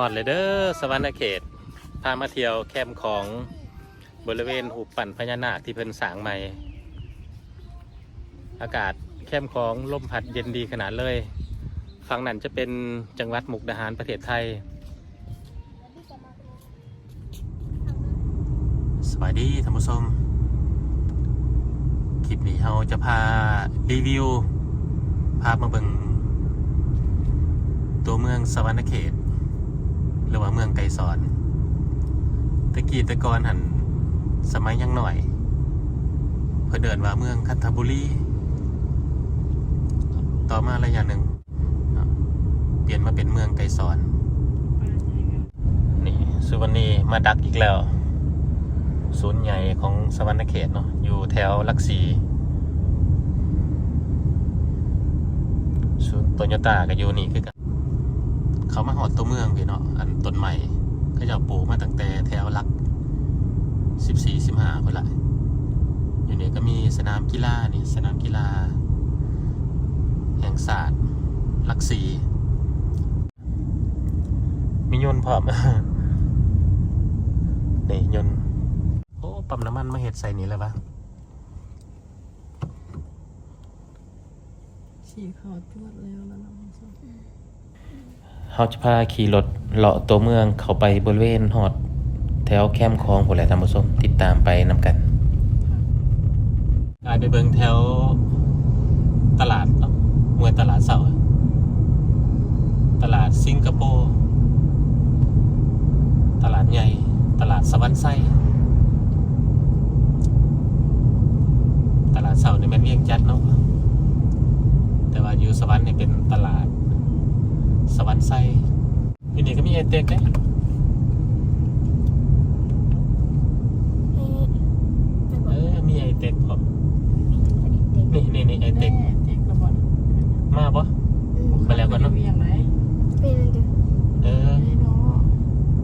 ฮอดเลยเด้อสวรรณเขต พามาเที่ยวแคมป์ของบริเวณหุบปั่นพญานาคที่เพิ่นสร้างใหม่ อากาศแคมป์ของลมพัดเย็นดีขนาดเลยฝั่งนั้นจะเป็นจังหวัดมุกดาหารประเทศไทย สวัสดีท่านผู้ชมคลิปนี้เราจะพารีวิวพามาเบิงตัวเมืองสวรรณเขต หรือว่าเมืองไกรสอนตะกี้ตะกอนหันสมัยยังหน่อย เพื่อเดินว่าเมืองคันธบุรี ต่อมาระยะหนึ่ง เปลี่ยนมาเป็นเมืองไกรสอน นี่สุวรรณีมาดักอีกแล้ว ศูนย์ใหญ่ของสวรรณเขตเนาะอยู่แถวลักษีศูนย์โตโยต้ากับยูนี่คือกัน เขามาหอดตัวเมืองพี่เนาะอันต้นใหม่ก็จะปลูกมาตั้งแต่แถวลักสิบสี่สิบห้าคนละอยู่นี่ก็มีสนามกีฬานี่สนามกีฬา แห่งศาสตร์ลักษีมียนพร้อมนี่ยนโอ้ปั๊มน้ำมันมาเห็ดใส่นี่แล้วปะฉีดขาวจวดแล้วนะน้อง เขาจะพาขี่รถเลาะตัวเมืองเข้าไปบริเวณหอด แถวแคมคลองผุแหละท่านผู้ชมติดตามไปนำกันกลายไปเบิงแถวตลาดเนาะเมืองตลาดเสาตลาดสิงคโปร์ตลาดใหญ่ ตลาดสวรรค์ไส้ตลาดเสาเนี่ยม่นเวียงจัดเนาะแต่ว่าอยู่สวรรค์เนี่ยเป็นตลาด สวรรค์ไส้อยู่นี่ก็มีไอเต็กเด้เออ มีไอเต็กพอนี่นี่นี่ไอเต็กแม่เด็กระบอดมาปะไปแล้วก่อนเนอะเวียงไหนเออไม่เนาะ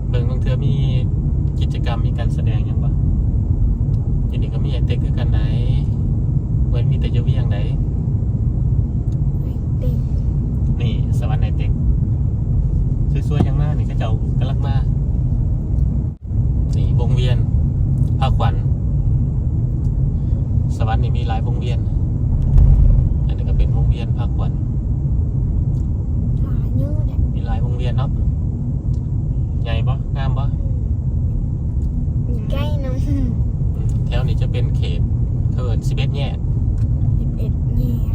เบิ่งบางเทือมีกิจกรรมมีการแสดงหยังปะอยู่นี่ก็มีไอเต็กคือกันไหนเหมือนมีแต่อยาเวียงไหนนี่สวรรค์ไอเต็ก สวยๆยังมากนี่ก็เจ้ากำลังมานี่วงเวียนภาคขวัญสวรรค์นี่มีหลายวงเวียน อันนี้ก็เป็นวงเวียนภาคขวัญมีหลายวงเวียนเนาะใหญ่ปะงามปะอืมแถวนี้จะเป็นเขตเขาเอินสิบเอ็ดแยก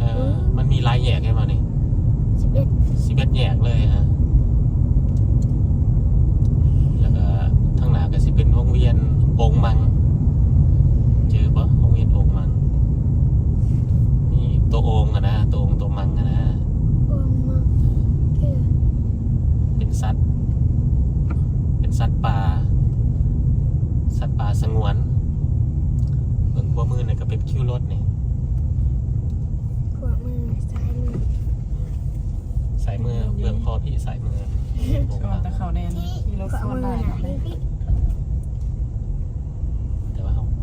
เออมันมีหลายแยกใช่ไหมนี่สิบเอ็ดแยกเลยฮะ แล้วก็ทางหน้า ก็สิเป็นวงเวียนโป่งมังเจอปะวงเวียนโป่งมังนี่ตัวโองอะนะตัวโองตัวมังอะนะเป็นสัตว์ เป็นสัตว์ป่า สัตว์ป่าสงวนเบิ่งขั้วมือเนี่ยก็เป็นคิวรถนี่สายมือเบื้องคอพี่สายมือโป่งก็มังแต่เขาแนนมีรถสวนได้หมดเลยแต่ว่าเ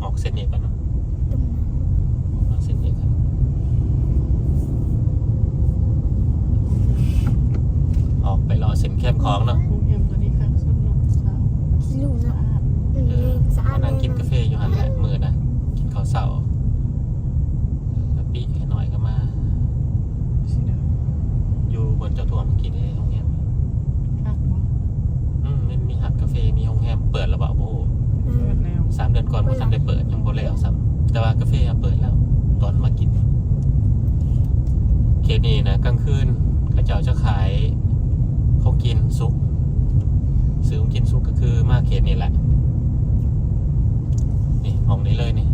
อาออกเส้นนี้ก่อนเนาะออกเส้นนี้ก่อนออกไปรอเส้นแคบคลองเนาะโรงแรมตัวนี้ค่ะสุดลมสาวสะอาดเออมานั่งกินกาแฟอยู่หันแหละมือนะกินข้าวเสาร์กะปิให้หน่อยก็มา สิเด้ออยู่บนเจ้าถ่วงกินใน สามเดือนก่อนพอทันได้เปิดยังบ่แล้วซ้ำแต่ว่ากาแฟเปิดแล้ว ตอนมากิน เขตนี้นะกลางคืนเขาเจ้าจะขายเขากินซุปซื้อของกินซุปก็คือมาเขตนี้แหละนี่มองนี้เลยนี่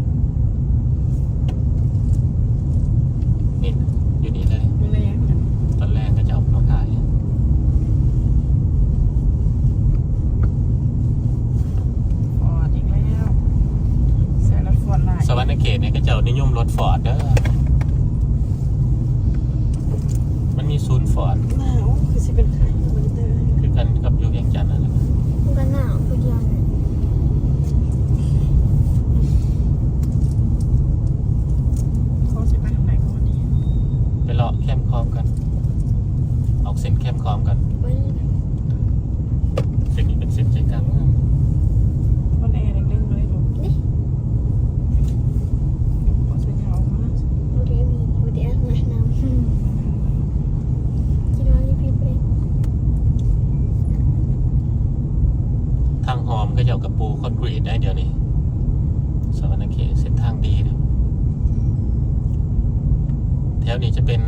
นี่อยู่นี่เลย ดูแลกัน ตอนแรกก็จะเอามาขาย ฟอร์ดอีกแล้วเสวฟอร์ดหลายสวรรค์เขตเนี่ยก็จะนิยมรถฟอร์ดเด้อ มันมีศูนย์ฟอร์ด หนาวคือสิเป็นไข่มันเตอร์ คือกันกับอยูเวียงจันทน์นั่นแหละ เขาสิไปทางไหนก่อนดี ไปเลาะแคมป์คลองกัน ออกเส้นแคมป์คลองกัน เเจ้ากับปูคอนกรีตได้เดี๋ยวนี้ส วรรณเขตเส้นทางดีนะแถวนี้จะเป็น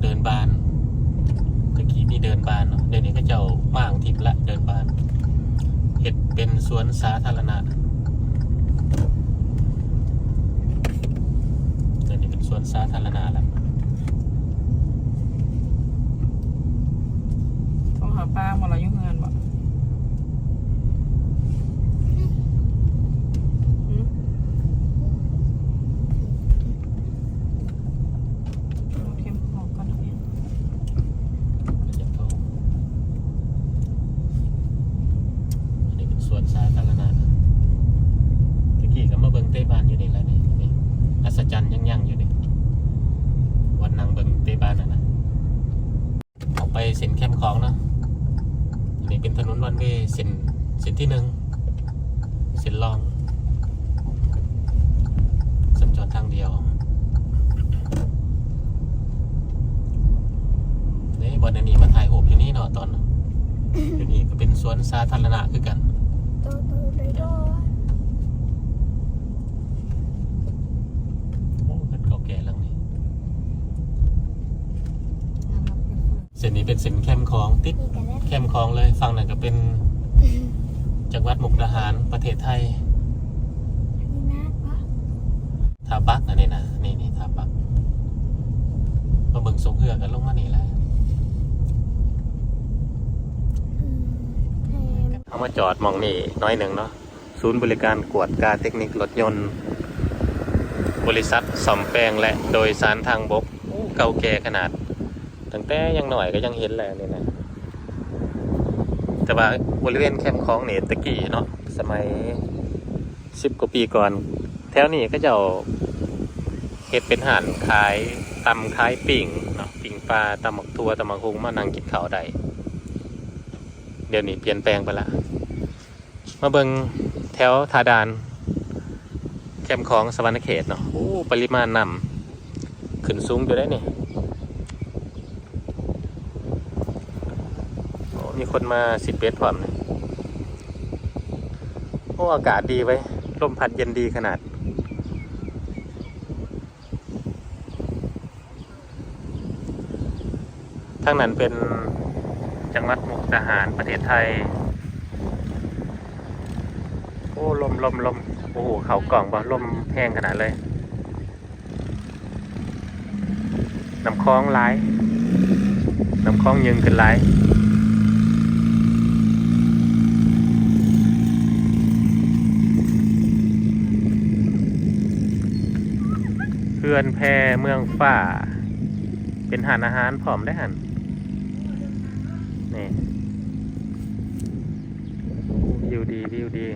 เดินบานตะกี้นี่เดินบานเนาะเดี๋ยวนี้ก็เจ้าม่างทิพย์ละเดินบานเห็ดเป็นสวนสาธารณะเดี๋ยวนี้เป็นสวนสาธารณะแล้วต้องหาปลามดเรายุ่งเงินบ่หืมเอาเข็มออกก่อนนะเนี่ย อยากเขาอันนี้เป็นสวนสาธารณะตะกี้ก็มาเบิ่งเตะบานอยู่นี่แหละนี่นี่อัศจรรย์ยังยังๆอยู่นี่วันนางเบิ่งเตะบานน่ะนะออกไปเส้นแคมป์ของเนาะอันนี้เป็นถนนวันเวย์เส้นเส้น ที่หนึ่งเส้นรองสัญจรทางเดียวนี่บอนอันนี้มาถ่ายรูปอยู่นี่เนาะตอนอยู่นี่ก็เป็นสวนสาธารณะคือกันตัวตัวเลยด้วยโอ้กันเก่าแก่หลังนี้งานรับเป็นฟืนเส้นนี้เป็นเส้นแคมป์ของติดมีกันแล้วแคมป์ของเลยฝั่งนั้นก็เป็น จังหวัดมุกดาหารประเทศไทยมีนัดปะท่าบักอันนี้นะนี่นี่ท่าบักมาเบิ่งสงเหือกันลงมานี่แหละอืมแพงเอามาจอดหมองนี่น้อยหนึ่งเนาะศูนย์บริการกวดการเทคนิครถยนต์ บริษัทสอมแปลงและโดยสารทางบกโอ้เก่าแก่ขนาด ตั้งแต่ยังหน่อยก็ยังเห็นแหละนี่นะ แต่ว่าบริเวณแคมป์ของเนี่ยตะกี้เนาะสมัยสิบกว่าปีก่อน แถวนี้ก็จะเห็ดเป็นอาหารขายตำขายปิ่งเนาะปิ่งปลาตำหมักทัวตำหมักฮุงมานั่งกินข้าวได้เดี๋ยวนี้เปลี่ยนแปลงไปละ มาเบิงแถวทาดาน แคมป์ของสวรรณเขตเนาะโอ้ปริมาณน้ำขึ้นสูงอยู่ได้นี่โอ้มี คนมาสิบเบสพร้อมเลยโอ้อากาศดีไว้ลมพัดเย็นดีขนาดทางนั้นเป็นจังหวัดมุกดาหารประเทศไทย โอ้ลมลมลมโอ้โหเขากล่องบ่ลมแห้งขนาดเลยน้ำคลองไหลน้ำคลองยิงขึ้นไหลายเพื่อนแพเมืองฝ่า เป็นหานอาหารพร้อมได้หันนี่วิวดีวิวดี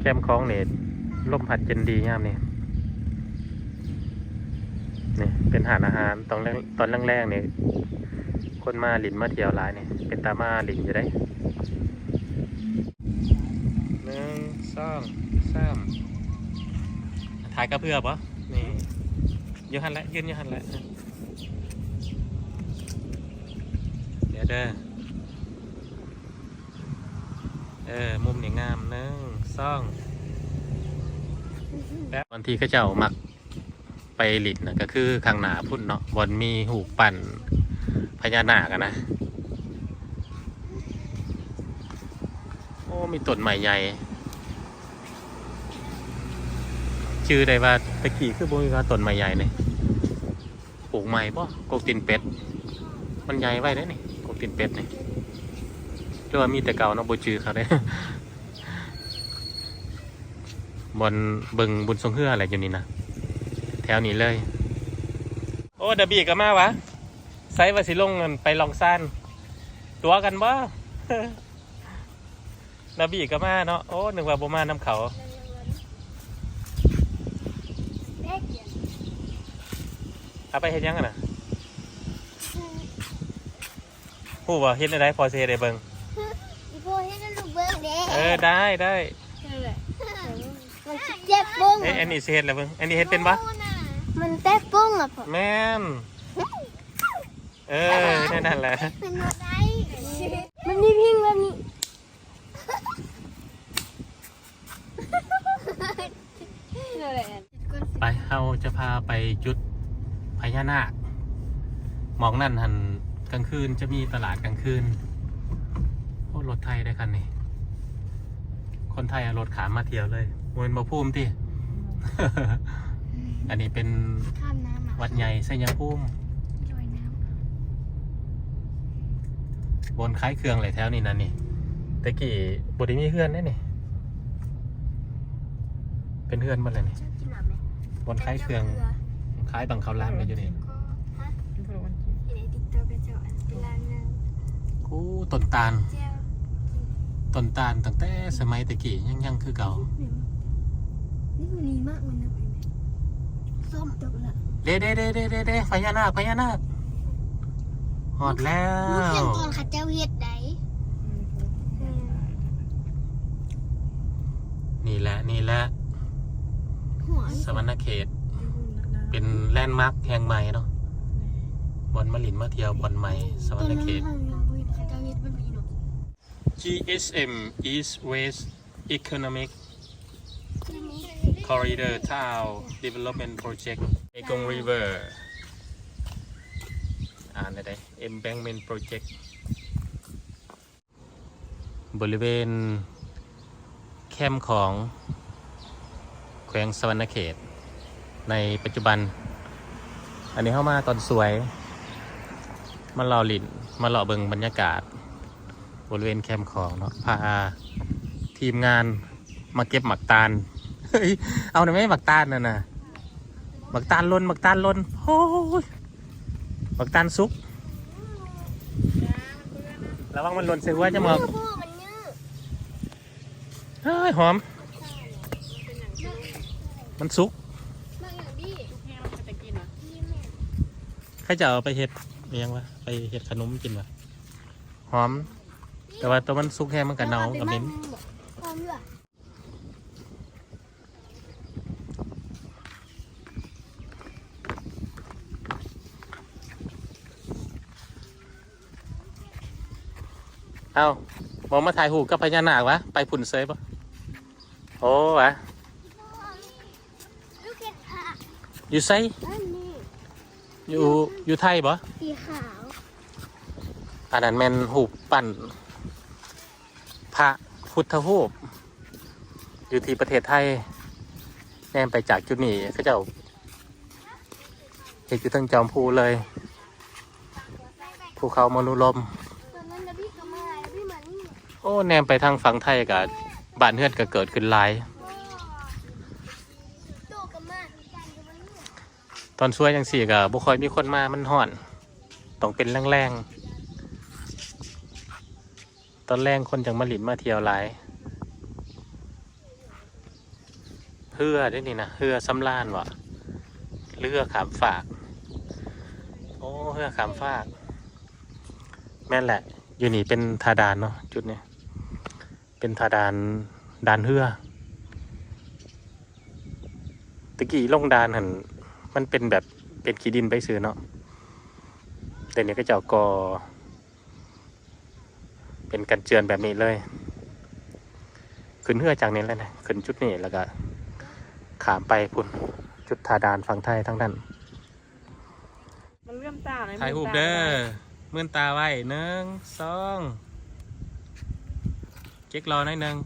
แคมคลองเนี่ยลมพัดเย็นดียามนี่นี่เป็นหานอาหารตอนแรกตอนแรกๆเนี่ยคนมาหลินมาเที่ยวหลายเนี่ยเป็นตามาหลินอยู่ได้หนึ่งสองสามถ่ายกระเพื่อปะ นี่ยืนหันแล้วยืนยืนหันแล้วเดี๋ยวเด้อเออมุมนี่งามหนึ่งสองแล้วบางทีก็จะเอามักไปหลิดนะก็คือข้างหนาพุ่นเนาะบนมีหูปปั่นพญานาคอะนะโอ้มีต้นใหม่ใหญ่ ชื่อได้ว่าตะกี้คือบ่มีว่าต้นใหม่ใหญ่เนี่ยปลูกใหม่ป่ะกกตินเป็ด มันใหญ่ไว้ได้นี่กกตินเป็ดนี่หรือว่ามีแต่เก่าเนาะบ่ชื่อเขาได้บนบึงบุญทรงเฮืออะไรอยู่นี่นะแถวนี้เลย โอ้ดบีก็มาวะไซวาสิลงเงินไปลองซ่านตัวกันบ่ดบีก็มาเนาะโอ้หนึกว่าบ่มาน้ำเขา เอาไปเห็ดยังกันนะพูดว่าเห็ดอะไรพอเซได้เบิ่งพอเฮ็ดได้ลูกเบิ่งเด้เออได้ได้มันเจ็บปุ้งเอ้ยอันนี้เฮ็ดเล้วเบิ่งอ็นนี้เฮ็ดเป็นปะมันแจ็บปุ้งอะพ่อแม่นเออนั่นแหละมันมีพิงแบบนี้ไปเราจะพาไปจุด ญานาคหมองนั่นหันกลางคืนจะมีตลาดกลางคืนโอ้รถไทยได้คันนี้ คนไทยเอารถขามมาเที่ยวเลยมวนมาภูมิที่ อันนี้เป็นข้ามน้ำอะวัดใหญ่ไสยภูมิลอยน้บนคล้ายเครื่องเลยแถวนี้นั่นนี่ตะกี้บไดมีเพื่อนแน่นี่ เป็นเพื่อนหมันเลยนี่ำชอบกินหนามไหมบนคล้ายเครื่องค ล้ายบังเขาล้ามกันอยู่นี่ก็ฮะเพื่อวันที่อยู่ในติ๊กต็อกกระจกอันเป็นลางนึงกูต้นตาลเจ้าต้นตาลตั้งแต่สมัยตะกี้ยังยังคือเก่า นี่มันดีมากมันนะไปไหมส้มตกละเด้เด้เด้เด้เด้เด้พญานาคพญานาคหอดแล้ลูกวเห็นตอนข้าเจ้าเฮ็ดไดนี่แหละนี่แหละหัวสวรรณเขต เป็นแลนด์มาร์คแห่งใหม่เนาะบอลมาหลินมาเที่ยวบอลใหม่สวรรณเขตข้าเจ้าเฮ็ดมันมีเนาะ GSM East West Economic Corridor Town Development Project เอกง River อ่านได้ Embankment Project บริเวณแคมป์ของแขวงสวรรณเขต ในปัจจุบัน อันนี้เข้ามาตอนสวย มาหล่อหลินมาหล่อเบิงบรรยากาศ บริเวณแคมป์ของเนาะพาทีมงานมาเก็บหมักตาลเฮ้ยเอาหน่อยไหมหมักตาลน่ะนะหมักตาลล้นหมักตาลล้นโอ้ยหมักตาลซุกระวังมันหล่นใส่หัวจะมองพ่อเฮ้ยหอม มันซุก บางอย่างดี ทุกแห้งเราจะกินอะ นี่แม่ ใครจะเอาไปเห็ดเลี้ยงวะไปเห็ดขนมกินวะหอม แต่ว่าตัวมันซุกแห้งมันกับเนากับเหม็นพร้อมด้วยเอามองมาถ่ายหูปกับพญานาควะ ไปผุ่นเซยปะโอ้วะลูกเห็ดผัก อยู่ไซอันนี้อยู่อยู่ไทยปะสีขาวอันนั้นแมนหูปปั้นพระพุทธรูปอยู่ที่ประเทศไทยแนมไปจากจุดนี้เขาเจ้าเห็นอยู่ทั้งจอมภูเลยภูเขามนุลมตอนนั้นนะพี่ก็มาแล้วพี่มานี่โอ้แนมไปทางฝั่งไทยกับบ้านเฮือนก็เกิดขึ้นหลาย โตก็มาอีกกันก็มานี่ ต อนช่วยยังสี่กับบุคอยมีคนมามันห่อน ต้องเป็นแรงๆตอนแรงคนจังมาหลินมาเที่ยวหลายเฮือได้นี่นะเฮือสำล้านวะเรือขามฝาก โอ้เฮือขามฝาก แม่นแหละ อยู่นี่เป็นทาดานเนาะจุดเนี้ยเป็นทาดานดานเฮือตะกี้ลงดานหัน มันเป็นแบบเป็นขี้ดินไปซื้อเนาะแต่เนี้ก็จะเอากอ เป็นกันเจือนแบบนี้เลย ขึ้นเฮือจากนี้แล้วนะขึ้นจุดนี้แล้วก็ ขามไปพุ่นจุดทาดานฝั่งไทยทั้งนั้นมันเลื่อมตาเลยถ่ายรูปเด้อเมื่อนตาไว้หนึ่งสองเก๊กรอหน่อยหนึ่ง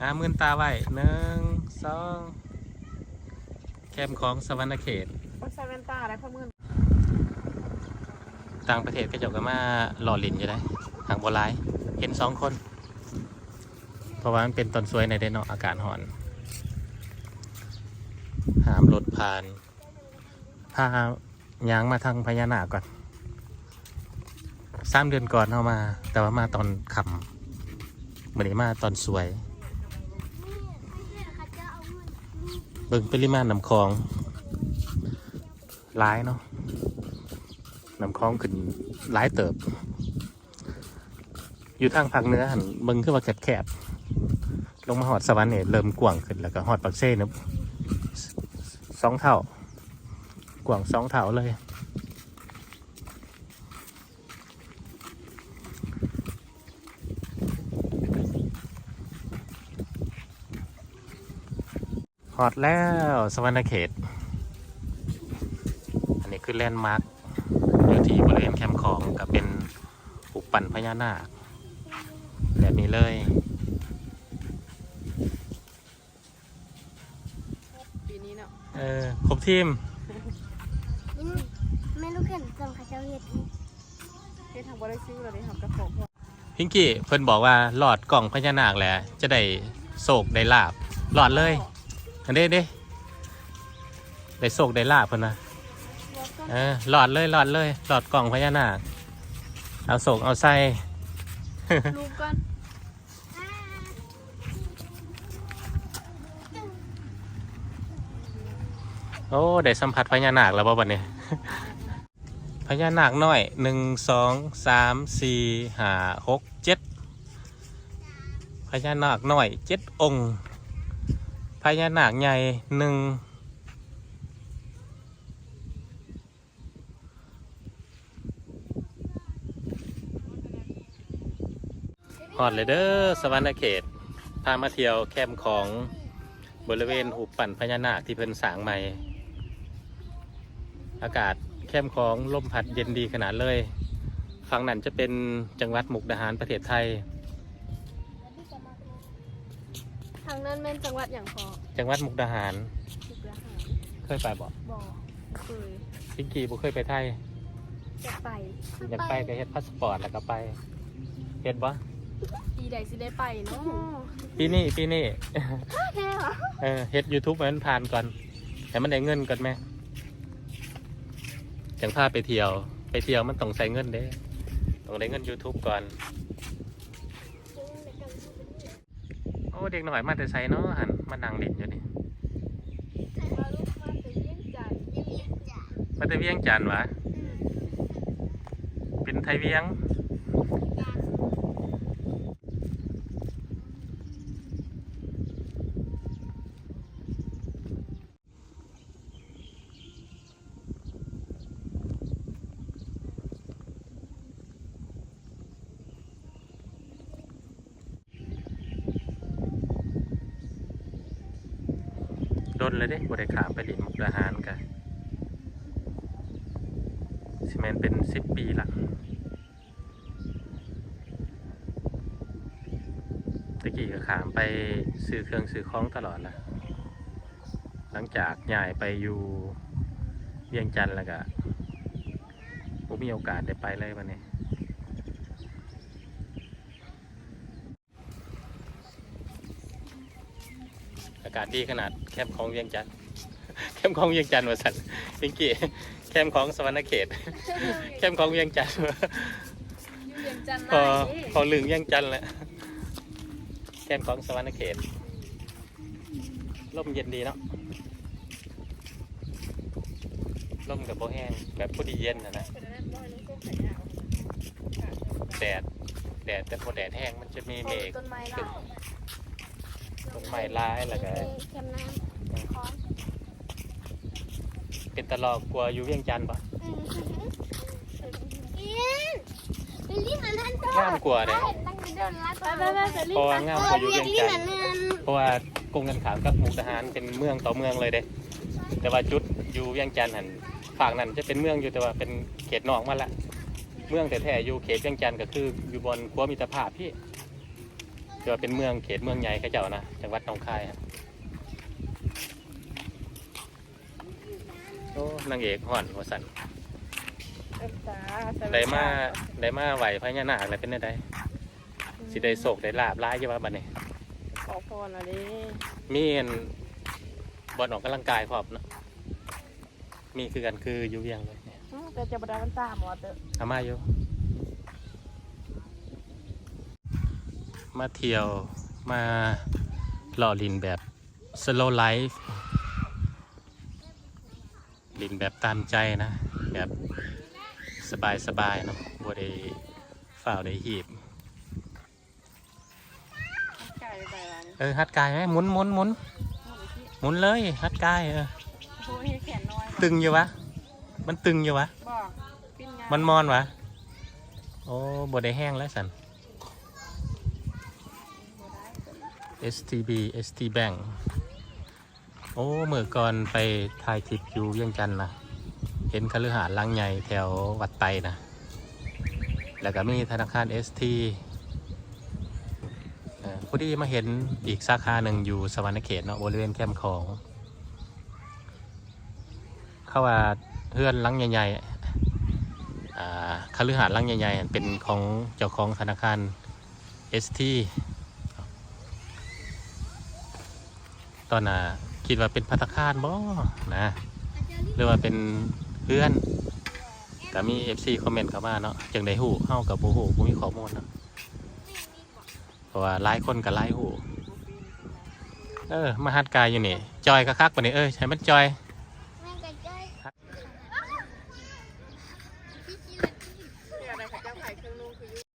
อ่ามื่นตาไว้หนึ่งสอง แคมป์ของสวรรณเขตต้องใส่แว่นตาอะไรเพื่อมือต่างประเทศก็เจะก็มาหล่อหลินอยู่ได้ทางโบราณเห็นสองคน เพราะว่ามันเป็นตอนสวยในเดนเนาะอากาศห่อน หามรถผ่านพายางมาทางพญานาคก่อนสามเดือนก่อนเอามา แต่ว่ามาตอนค่ำเหมือนมาตอนสวย นี่ไม่ใช่ข้าเจ้าเอาเงินนี่ เบิ่งปริมาณน้ำคลองร้ายเนาะน้ำคลองขึ้นร้ายเติบ อยู่ทางภาคเหนือหันเบิ่งขึ้นมาแคบๆลงมาหอดสวรรค์เนี่ยเริ่มกว้างขึ้นแล้วก็หอดปักเซ่นะสองเท่ากว้างสองเท่าเลย ฮอตแล้วสวรรณเขต อันนี้คือแลนด์มาร์คอยู่ที่บริเวณแคมป์ของกับเป็นอุปปั่นพญานาคแบบนี้เลย ปีนี้เนาะเออครบทีมนี่ไม่รู้เห็นจำข้าเจ้าเฮ็ดอีกเฮ็ดทางบ่ได้ซื้อเราได้ทำกระโปรงพวกพิงกี้เพิ่นบอกว่าหลอดกล่องพญานาคแหละจะได้โศกได้ลาบหลอดเลย อันนี้เด้ได้โศกได้ลาบเพิ่นนะเออหลอดเลยหลอดเลยหลอดกล่องพญานาคเอาโศกเอาใส่รูปก่อนโอ้ได้สัมผัสพญานาคแล้วบ่บัดนี้พญานาคน้อยหนึ่งสองสามสี่ห้าหกเจ็ดพญานาคน้อยเจ็ดองค์พ ญานาคใหญ่หนึ่งฮอดเลยเด้อสวรรณเขต พามาเที่ยวแคมป์ของบริเวณหุบปั่นพญานาคที่เพิ่นสางใหม่ อากาศแคมป์ของลมพัดเย็นดีขนาดเลย ฝั่งนั้นจะเป็นจังหวัดมุกดาหารประเทศไทย ทางนั้นแม่นจังหวัดอย่างพอจังหวัดมุกดาหารมุกดาหารเคยไปบ่บ่เคยพิงกี้บ่เคยไปไทย จะไปอยากไปก็เฮ็ดพาสปอร์ตแล้วก็ไปเฮ็ดบ่ปีใดสิได้ไปเนาะปีนี้ปีนี้ แค่เหรอเออเฮ็ด YouTube ให้มันผ่านก่อนให้มันได้เงินก่อนแม่จังพาไปเที่ยว ไปเที่ยวมันต้องใส่เงินเด้ ต้องได้เงิน YouTube ก่อน โอ้ เด็กหน่อยมาแต่ไสเนาะหันมานั่งเล่นอยู่นี่มาลูกมาไปเยี่ยมจันทร์มาแต่เวียงจันทน์วะเป็นไทยเวียง เลยเด้บริขามไปหลินมุกดาหารกันสิแมนเป็นสิบปีหละตะกี้ก็ขามไปซื้อเครื่องซื้อของตลอดละหลังจากย้ายไปอยู่เวียงจันทน์แล้วก็ผมมีโอกาสได้ไปเลยวันนี้อากาศดีขนาด คมป์ของเวียงจันทน์แคมป์ของเวียงจันทน์วะสันพิงกี้แคมป์ของสวรรณเขต แคมป์ของเวียงจันทน์วะอยู่เวียงจันทร์พอได้พอลึงเวียงจันทน์แล้วแคมป์ของสวรรณเขตลมเย็นดีเนาะลมกับโบแห้งแบบพอดีเย็นนะนะแดดแดดแต่พอแดดแห้งมันจะมีเมฆต้นไม้ขึ้นล่ะต้นไม้ร้ายแล้วก็เค็มน้ำค้อน เป็นตลอกกลัวอยู่เวียงจันทน์ปะอืมอินไปรีบมาท่านโตงามกว่าเลยตั้งแต่เดินลัดไปไปไปไปรีเพบราะไปว่างามกว่าอยู่เวียงจันทน์เพราะว่ากรุงกันขามกับมุกดาหารเป็นเมืองต่อเมืองเลยเด้แต่ว่าจุดอยู่เวียงจันทน์หันฝั่งนั้นจะเป็นเมืองอยู่แต่ว่าเป็นเขตนอกมาละเมืองแต่แท้ๆอยู่เขตเวียงจันทน์ก็คืออยู่บนขั้วมิตรภาพพี่แต่ว่าเป็นเมืองเขตเมืองใหญ่เขาเจ้านะจังหวัดหนองคายครับ โอ้นางเอกห่อนหัวสันเอิ้นตาได้มาได้มาไหวพญานาคอะไรเป็นได้สิได้โศกได้ลาบร้ายอยู่ว่าบัดนี้ขอพรละเด้มีอันบอลออกกำลังกายพร้อมเนาะมีคือกันคืออยู่เวียงเลยเนี่ยอืมแต่จะบ่ได้มันตามหมอเตอะอามาอยู่มาเที่ยวมาหล่อลินแบบ slow life ลิ นแบบตามใจนะ แบบสบายสบายๆเนาะบ่ได้ฝ่าวได้หีบ ไก่ไปร้านเออฮัดกายไหมหมุนหมุนหมุนหมูที่หมุนเลยฮัดกายเออ โอ้ยแขนน้อยตึงอยู่วะ มันตึงอยู่วะ บอกปิ้นงานมันมอนวะ โอ้บได้แห้งแล้วสัน บ่ได้ตัวนี้ STB ST Bank โอ้เมื่อก่อนไปถ่ายคลิปอยู่เวียงจันทน์นะเห็นคฤหาสน์หลังใหญ่แถววัดไตนะ แล้วก็มีธนาคาร ST เอ่อพอดีมาเห็นอีกสาขาหนึ่งอยู่สวรรณเขตเนาะบริเวณแคมป์ของ เข้าว่าเพื่อนลังใหญ่ๆอ่าคฤหาสน์ลังใหญ่ๆ เป็นของเจ้าของธนาคาร ST ตอนน่ะ คิดว่าเป็นพัตคาดบ่นะหรือว่าเป็นเพื่อนก็มี FC คอมเมนต์เข้ามาเนาะจังได้หูเข้ากับบ่ฮู้บ่มีข้อมูลเนาะเพราะว่าหลายคนก็หลายฮู้เออมาหัดกายอยู่นี่ จอยก็คักๆปานนี้เอ้ยให้มันจอย